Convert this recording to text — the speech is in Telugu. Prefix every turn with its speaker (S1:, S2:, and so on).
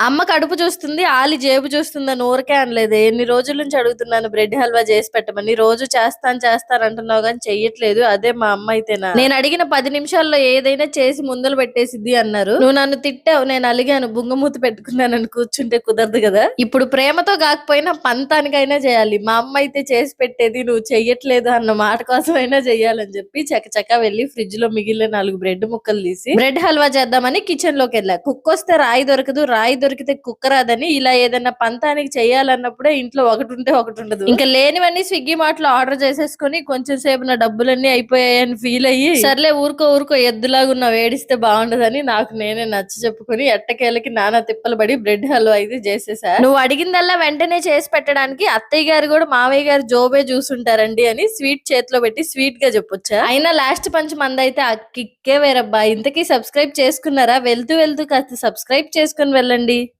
S1: అమ్మ కడుపు చూస్తుంది ఆలి జేబు చూస్తుందని ఊరికే అనలేదు. ఎన్ని రోజుల నుంచి అడుగుతున్నాను బ్రెడ్ హల్వా చేసి పెట్టమని. రోజు చేస్తాను చేస్తాను అంటున్నావు కానీ చెయ్యట్లేదు. అదే మా అమ్మ అయితేనా? నేను అడిగిన పది నిమిషాల్లో ఏదైనా చేసి ముందలు పెట్టేసిద్ది అన్నారు. నువ్వు నన్ను తిట్టావు నేను అలిగాను బుంగమూత పెట్టుకున్నానని కూర్చుంటే కుదరదు కదా? ఇప్పుడు ప్రేమతో కాకపోయినా పంతానికైనా చేయాలి. మా అమ్మ అయితే చేసి పెట్టేది నువ్వు చెయ్యట్లేదు అన్న మాట కోసమైనా చెయ్యాలని చెప్పి చకచక వెళ్ళి ఫ్రిడ్జ్లో మిగిలిన నాలుగు బ్రెడ్ ముక్కలు తీసి బ్రెడ్ హల్వా చేద్దామని కిచెన్లోకి వెళ్ళా. కుక్ వస్తే రాయి దొరకదు రాయి దొరికితే కుక్క రాదని ఇలా ఏదైనా పంతానికి చేయాలన్నప్పుడే ఇంట్లో ఒకటి ఉంటే ఒకటి ఉండదు. ఇంకా లేనివన్నీ స్విగ్గీ మాటలో ఆర్డర్ చేసేసుకుని కొంచెం సేపు నా డబ్బులన్నీ అయిపోయాయని ఫీల్ అయ్యి సర్లే ఊరుకో ఊరుకో ఎద్దులాగా ఉన్న వేడిస్తే బాగుండదని నాకు నేనే నచ్చ చెప్పుకుని ఎట్టకేలకి నానా తిప్పలు పడి బ్రెడ్ హల్వా అయితే చేసేసా. నువ్వు అడిగిందల్లా వెంటనే చేసి పెట్టడానికి అత్తయ్య గారు కూడా మావయ్య గారు జోబే చూసుంటారండి అని స్వీట్ చేతిలో పెట్టి స్వీట్గా చెప్పొచ్చా? అయినా లాస్ట్ పంచ్ మంది అయితే ఆ కిక్కే వేరబ్బా. ఇంతకీ సబ్స్క్రైబ్ చేసుకున్నారా? వెళ్తూ వెళ్తూ కాస్త సబ్స్క్రైబ్ చేసుకుని వెళ్ళండి. Bye.